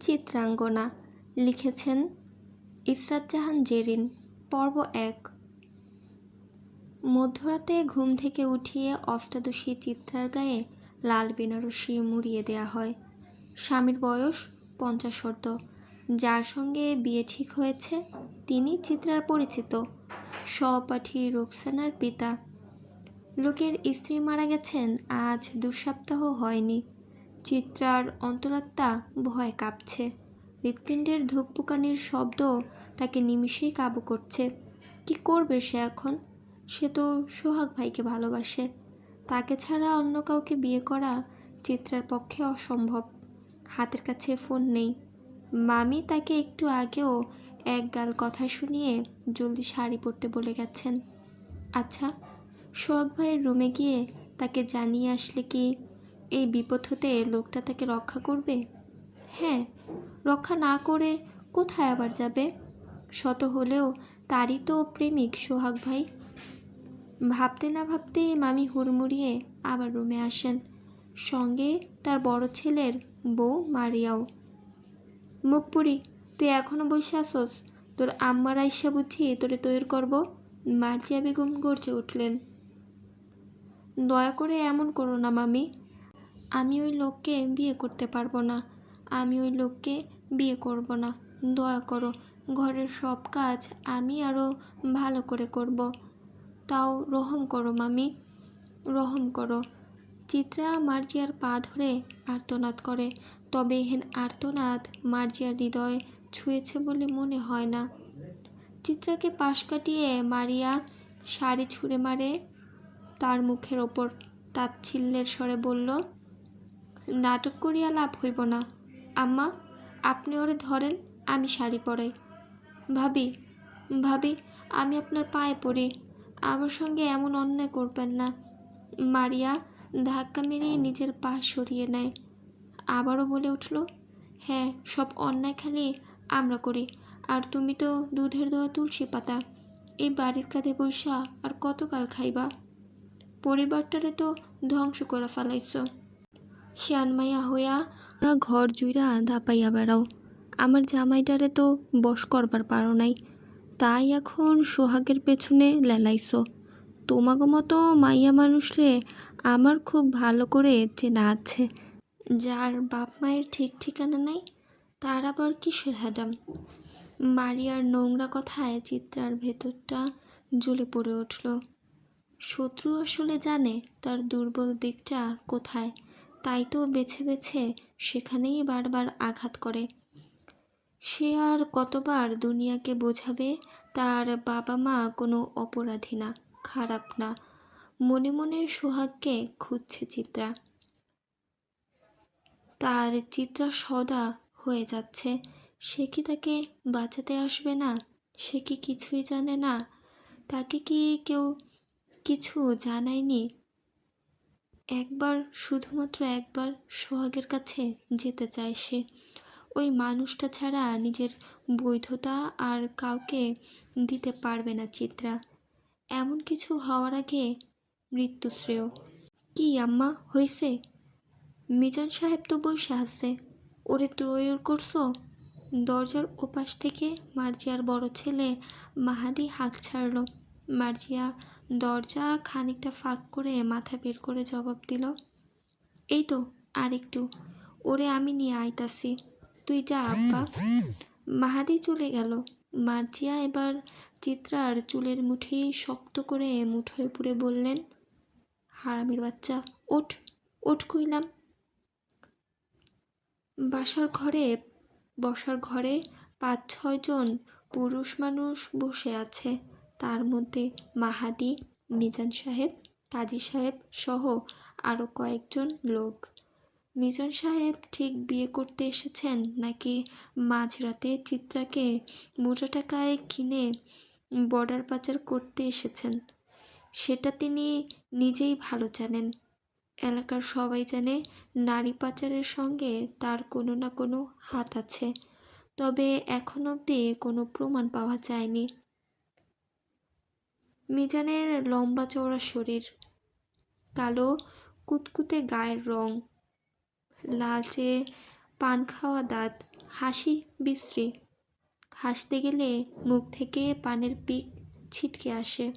চিত্রাঙ্গনা লিখেছেন ইসরাত জাহান জেরিন। পর্ব এক। মধ্যরাতে ঘুম থেকে উঠিয়ে অষ্টাদশী চিত্রার গায়ে লাল বেনারসি মুড়িয়ে দেয়া হয়। স্বামীর বয়স পঞ্চাশর্ধ যার সঙ্গে বিয়ে ঠিক হয়েছে, তিনি চিত্রার পরিচিত। সহপাঠী রোকসানার পিতা। লোকের স্ত্রী মারা গেছেন, আজ দু সপ্তাহ হয়নি। চিত্রার অন্তরাত্মা ভয় কাঁপছে। হৃৎপিণ্ডের ধুকপুকানির শব্দ তাকে নিমিষেই কাবু করছে। কি করবে সে এখন? সে তো সোহাগ ভাইকে ভালোবাসে। তাকে ছাড়া অন্য কাউকে বিয়ে করা চিত্রার পক্ষে অসম্ভব। হাতের কাছে ফোন নেই। মামি তাকে একটু আগেও এক গাল কথা শুনিয়ে জলদি শাড়ি পরতে বলে গেছেন। আচ্ছা সোহাগ ভাইয়ের রুমে গিয়ে তাকে জানিয়ে আসলে কি এই বিপদ হতে লোকটা তাকে রক্ষা করবে? হ্যাঁ রক্ষা না করে কোথায় আবার যাবে? শত হলেও তারই তো প্রেমিক সোহাগ ভাই। ভাবতে না ভাবতেই মামি হুড়মুড়িয়ে আবার রুমে আসেন। সঙ্গে তার বড় ছেলের বউ মারিয়াও। মুখপুরি তুই এখনও বসে আসস তোর আম্মার আইসা বুঝি তোরে তৈরি করব? মার্জিয়া বেগম গর্জে উঠলেন। দয়া করে এমন করো না মামি। আমি ওই লোককে বিয়ে করতে পারব না। আমি ওই লোককে বিয়ে করব না। দয়া করো, ঘরের সব কাজ আমি আরও ভালো করে করব। তাও রহম করো, মামি। রহম করো। চিত্রা মার্জিয়ার পা ধরে আর্তনাদ করে। তবে এহেন আর্তনাদ মার্জিয়ার হৃদয় ছুঁয়েছে বলে মনে হয় না। চিত্রাকে পাশ কাটিয়ে মারিয়া শাড়ি ছুঁড়ে মারে তার মুখের ওপর। তাচ্ছিল্যের স্বরে বলল নাটক করিয়া লাভ হইব না। আম্মা, আপনি ওরে ধরেন, আমি শাড়ি পরাই। ভাবি ভাবি, আমি আপনার পায়ে পড়ি। আমার সঙ্গে এমন অন্যায় করবেন না। মারিয়া ধাক্কা মেরে নিজের পা সরিয়ে নেয়। আবারও বলে উঠল হ্যাঁ সব অন্যায় খালি আমরা করি। আর তুমি তো দুধের দোয়া তুলসী পাতা। এই বাড়ির কাঁধে বৈশা আর কতকাল খাইবা? পরিবারটারে তো ধ্বংস করে ফেলাইছ। শিয়ানমাইয়া হইয়া ঘর জুইরা ধাপাইয়া বেড়াও। আমার জামাইটারে তো বশ করবার পারো নাই। তাই এখন সোহাগের পেছনে লেলাইছ। তোমাগো মতো মাইয়া মানুষরে আমার খুব ভালো করে চেনা আছে। যার বাপ মায়ের ঠিক ঠিকানা নাই, তার আবার কিসের হ্যাডাম? মারিয়ার নোংরা কথায় চিত্রার ভেতরটা জ্বলে পড়ে উঠল। শত্রু আসলে জানে তার দুর্বল দিকটা কোথায়। তাই তো বেছে বেছে সেখানেই বারবার আঘাত করে। সে আর কতবার দুনিয়াকে বোঝাবে তার বাবা মা কোনো অপরাধী না, খারাপ না। মনে মনে সোহাগকে খুঁজছে চিত্রা। তার চিত্রা সদা হয়ে যাচ্ছে। সে কি তাকে বাঁচাতে আসবে না? সে কি কিছুই জানে না? তাকে কি কেউ কিছু জানায়নি? একবার, শুধুমাত্র একবার সোহাগের কাছে যেতে চায় সে। ওই মানুষটা ছাড়া নিজের বৈধতা আর কাউকে দিতে পারবে না চিত্রা। এমন কিছু হওয়ার আগে মৃত্যুশ্রেয় কি আম্মা হয়েছে মিজান সাহেব তো বসে আছে। ওরে ত্রয়র করছ? দরজার ওপাশ থেকে মার্জিয়ার বড় ছেলে মাহাদি হাঁক ছাড়ল। মার্জিয়া দরজা খানিকটা ফাঁক করে মাথা বের করে জবাব দিল, এই তো আর একটু ওরে আমি নিয়ে আইতাছি। তুই যা, আব্বা। মাহাদি চলে গেল। মার্জিয়া এবার চিত্রার চুলের মুঠি শক্ত করে মুঠোয় পুরে বললেন, হারামির বাচ্চা, ওঠ ওঠ কইলাম। বাসার ঘরে, বসার ঘরে পাঁচ ছয়জন পুরুষ মানুষ বসে আছে। তার মধ্যে মাহাদি, মিজান সাহেব কাজী সাহেব সহ আরও কয়েকজন লোক। মিজান সাহেব ঠিক বিয়ে করতে এসেছেন নাকি মাঝরাতে চিত্রাকে মোটা টাকায় কিনে বর্ডার পাচার করতে এসেছেন? সেটা তিনি নিজেই ভালো জানেন। এলাকার সবাই জানে নারী পাচারের সঙ্গে তার কোনো না কোনো হাত আছে। তবে এখন অবধি কোনো প্রমাণ পাওয়া যায়নি। মিজানের লম্বা চওড়া শরীর, কালো কুতকুতে গায়ের রং, লালচে পান খাওয়া দাঁত, হাসি বিশ্রী। হাসতে গেলে মুখ থেকে পানের পিক ছিটকে আসে।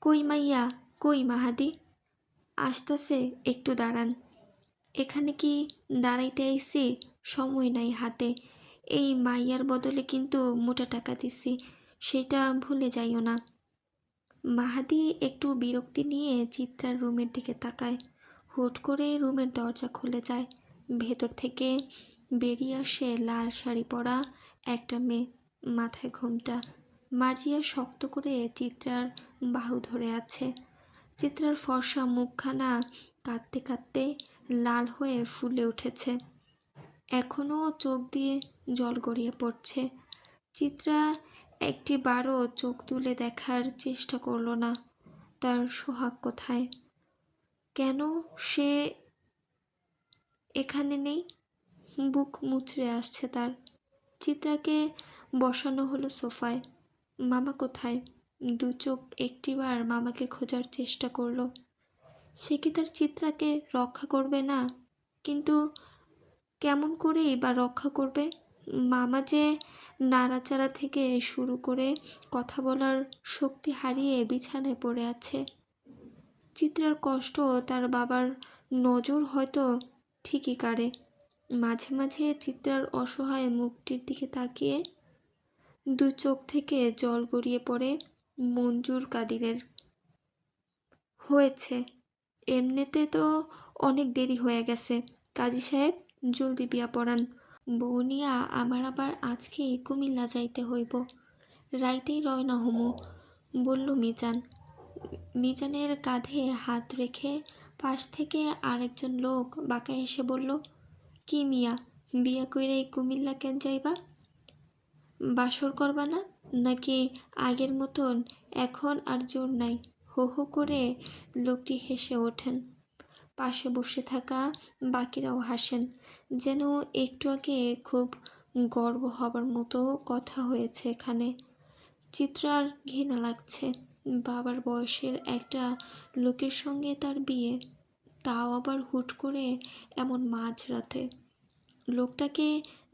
কই মাইয়া, কই মাহাদি? আসতেছে, একটু দাঁড়ান। এখানে কি দাঁড়াইতে আইসি? সময় নাই হাতে। এই মাইয়ার বদলে কিন্তু মোটা টাকা দিছি। সেটা ভুলে যাইও না। মাহাদি একটু বিরক্তি নিয়ে চিত্রার রুমের দিকে তাকায়। হুট করে রুমের দরজা খুলে যায়। ভেতর থেকে বেরিয়ে আসে লাল শাড়ি পরা একটা মেয়ে, মাথায় ঘোমটা। মার্জিয়া শক্ত করে চিত্রার বাহু ধরে আছে। চিত্রার ফর্সা মুখখানা কাঁদতে কাঁদতে লাল হয়ে ফুলে উঠেছে। এখনও চোখ দিয়ে জল গড়িয়ে পড়ছে। চিত্রা একটি বারও চোখ তুলে দেখার চেষ্টা করল না তার সোহাগ কোথায়? কেন সে এখানে নেই? বুক মুচড়ে আসছে তার। চিত্রাকে বসানো হলো সোফায়। মামা কোথায়? দু চোখ একটিবার মামাকে খোঁজার চেষ্টা করল। সে কি তার চিত্রাকে রক্ষা করবে না? কিন্তু কেমন করেই বা রক্ষা করবে? মামা যে নাড়াচাড়া থেকে শুরু করে কথা বলার শক্তি হারিয়ে বিছানায় পড়ে আছে। চিত্রার কষ্ট তার বাবার নজর হয়তো ঠিকই কাড়ে। মাঝে মাঝে চিত্রার অসহায় মুখটির দিকে তাকিয়ে দু চোখ থেকে জল গড়িয়ে পড়ে মঞ্জুর কাদিরের। হয়েছে। এমনিতে তো অনেক দেরি হয়ে গেছে। কাজী সাহেব, জলদি বিয়া পড়ান। বৌনিয়া আমার আবার আজকে কুমিল্লা যাইতে হইব। রাইতেই রয়না হমু। বলল মিজান, মিজানের কাঁধে হাত রেখে পাশ থেকে আরেকজন লোক বাঁকা এসে বলল, কি মিয়া, বিয়া কইরা কুমিল্লা কেন যাইবা? বাসর করবা না? নাকি আগের মতন এখন আর জোর নাই? হো হো করে লোকটি হেসে ওঠেন। পাশে বসে থাকা বাকিরাও হাসেন, যেন একটু আগে খুব গর্ব হবার মতো কথা হয়েছে এখানে। চিত্রার ঘৃণা লাগছে, বাবার বয়সের একটা লোকের সঙ্গে তার বিয়ে, তাও আবার হুট করে এমন মাঝরাতে। লোকটাকে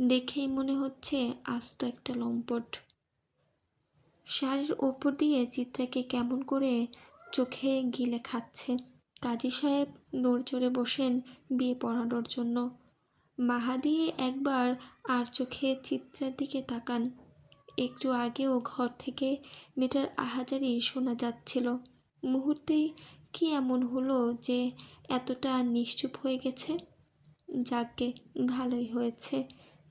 দেখেই মনে হচ্ছে আস্ত একটা লম্পট। শাড়ির ওপর দিয়ে চিত্রাকে কেমন করে চোখে গিলে খাচ্ছে। কাজী সাহেব নড়চড়ে বসেন বিয়ে পড়ানোর জন্য। মাহাদি একবার আর চোখে চিত্রার দিকে তাকান। একটু আগেও ঘর থেকে মেয়েটার আহাজারি শোনা যাচ্ছিল। মুহূর্তেই কি এমন হলো যে এতটা নিশ্চুপ হয়ে গেছে? যাকে ভালোই হয়েছে।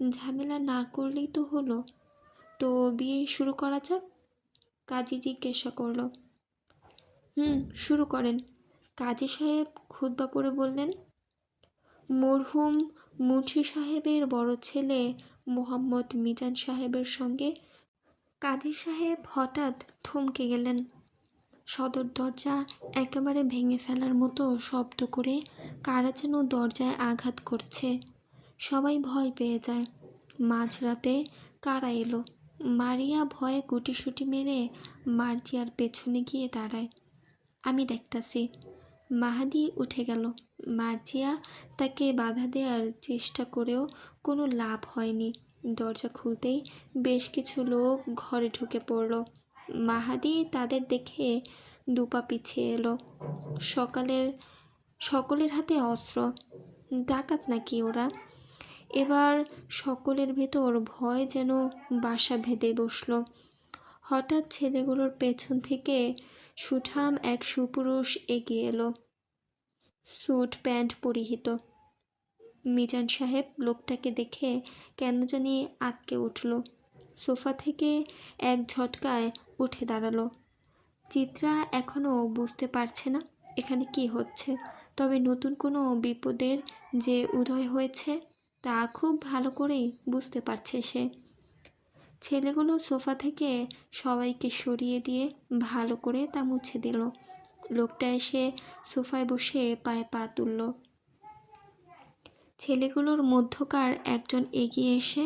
ঝামেলা না করলেই তো হলো। তো বিয়ে শুরু করা যাক? কাজী জিজ্ঞাসা করল। হুম, শুরু করেন। কাজী সাহেব খুতবা পড়ে বললেন, মরহুম মুন্সি সাহেবের বড় ছেলে মোহাম্মদ মিজান সাহেবের সঙ্গে কাজী সাহেব হঠাৎ থমকে গেলেন। সদর দরজা একেবারে ভেঙে ফেলার মতো শব্দ করে কারা যেন দরজায় আঘাত করছে। সবাই ভয় পেয়ে যায়। মাঝরাতে কারা এলো? মারিয়া ভয়ে গুটিসুটি মেরে মার্জিয়ার পেছনে গিয়ে দাঁড়ায়। আমি দেখতাছি মাহাদি উঠে গেল। মার্জিয়া তাকে বাধা দেওয়ার চেষ্টা করেও কোনো লাভ হয়নি। দরজা খুলতেই বেশ কিছু লোক ঘরে ঢুকে পড়ল। মাহাদি তাদের দেখে দুপা পিছিয়ে এলো। সকালের, সকলের হাতে অস্ত্র। ডাকাত নাকি ওরা? এবার সকলের ভেতর ভয় যেন বাসা ভেদে বসল। হঠাৎ ছেলেগুলোর পেছন থেকে সুঠাম এক সুপুরুষ এগিয়ে এলো। স্যুট প্যান্ট পরিহিত। মিজান সাহেব লোকটাকে দেখে কেন জানি আটকে উঠল। সোফা থেকে এক ঝটকায় উঠে দাঁড়াল। চিত্রা এখনও বুঝতে পারছে না এখানে কি হচ্ছে। তবে নতুন কোনো বিপদের যে উদয় হয়েছে তা খুব ভালো করেই বুঝতে পারছে সে। ছেলেগুলো সোফা থেকে সবাইকে সরিয়ে দিয়ে ভালো করে তা মুছে দিল। লোকটা এসে সোফায় বসে পায়ে পা তুলল। ছেলেগুলোর মধ্যকার একজন এগিয়ে এসে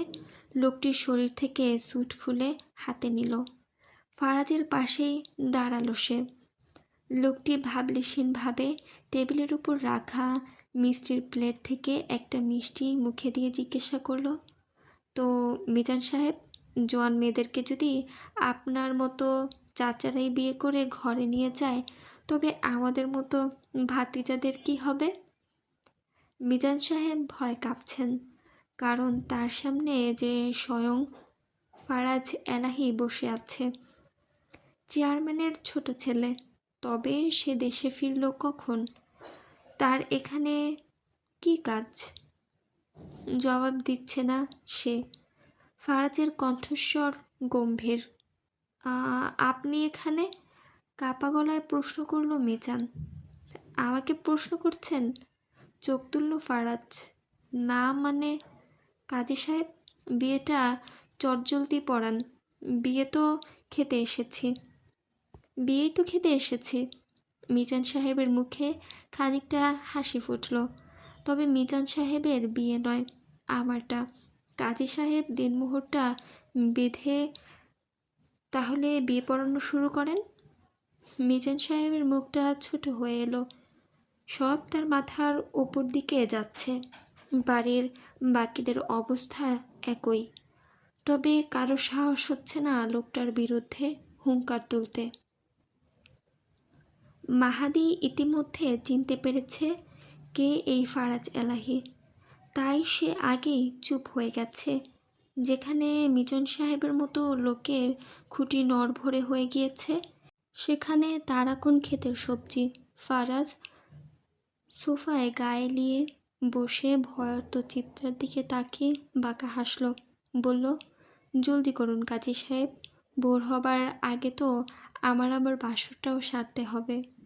লোকটির শরীর থেকে স্যুট খুলে হাতে নিল। ফারাজের পাশেই দাঁড়াল সে। লোকটি ভাবলেশীনভাবে টেবিলের উপর রাখা মিষ্টির প্লেট থেকে একটা মিষ্টি মুখে দিয়ে জিজ্ঞাসা করল, তো মিজান সাহেব জোয়ান মেয়েদেরকে যদি আপনার মতো চাচারাই বিয়ে করে ঘরে নিয়ে যায়, তবে আমাদের মতো ভাতিজাদের কি হবে? মিজান সাহেব ভয় কাঁপছেন, কারণ তার সামনে যে স্বয়ং ফারাজ এলাহি বসে আছে। চেয়ারম্যানের ছোট ছেলে, তবে সে দেশে ফিরল কখন? তার এখানে কি কাজ? জবাব দিচ্ছে না সে। ফারাজের কণ্ঠস্বর গম্ভীর। আপনি এখানে কাপা গলায় প্রশ্ন করল মিজান। আমাকে প্রশ্ন করছেন? চোখ তুলল ফারাজ। না মানে কাজী সাহেব, বিয়েটা চটজলদি পড়ান। বিয়ে তো খেতে এসেছি। বিয়েই তো খেতে এসেছি। মিজান সাহেবের মুখে খানিকটা হাসি ফুটল। তবে মিজান সাহেবের বিয়ে নয়, আমারটা। কাজী সাহেব দিনমোহরটা বেঁধে তাহলে বিয়ে পড়ানো শুরু করেন? মিজান সাহেবের মুখটা ছোট হয়ে এলো। সব তার মাথার ওপর দিকে যাচ্ছে। বাড়ির বাকিদের অবস্থা একই। তবে কারও সাহস হচ্ছে না লোকটার বিরুদ্ধে হুঙ্কার তুলতে। মাহাদি ইতিমধ্যে চিনতে পেরেছে কে এই ফারাজ এলাহি। তাই সে আগেই চুপ হয়ে গেছে। যেখানে মিজন সাহেবের মতো লোকের খুঁটি নড়ভরে হয়ে গিয়েছে, সেখানে তারা কোন ক্ষেতের সবজি, ফারাজ সোফায় গায়ে নিয়ে বসে ভয়ার্ত চিত্রের দিকে তাকিয়ে বাঁকা হাসল। বলল, জলদি করুন কাজী সাহেব, ভোর হবার আগে তো আমার আবার বাসরটাও সারতে হবে।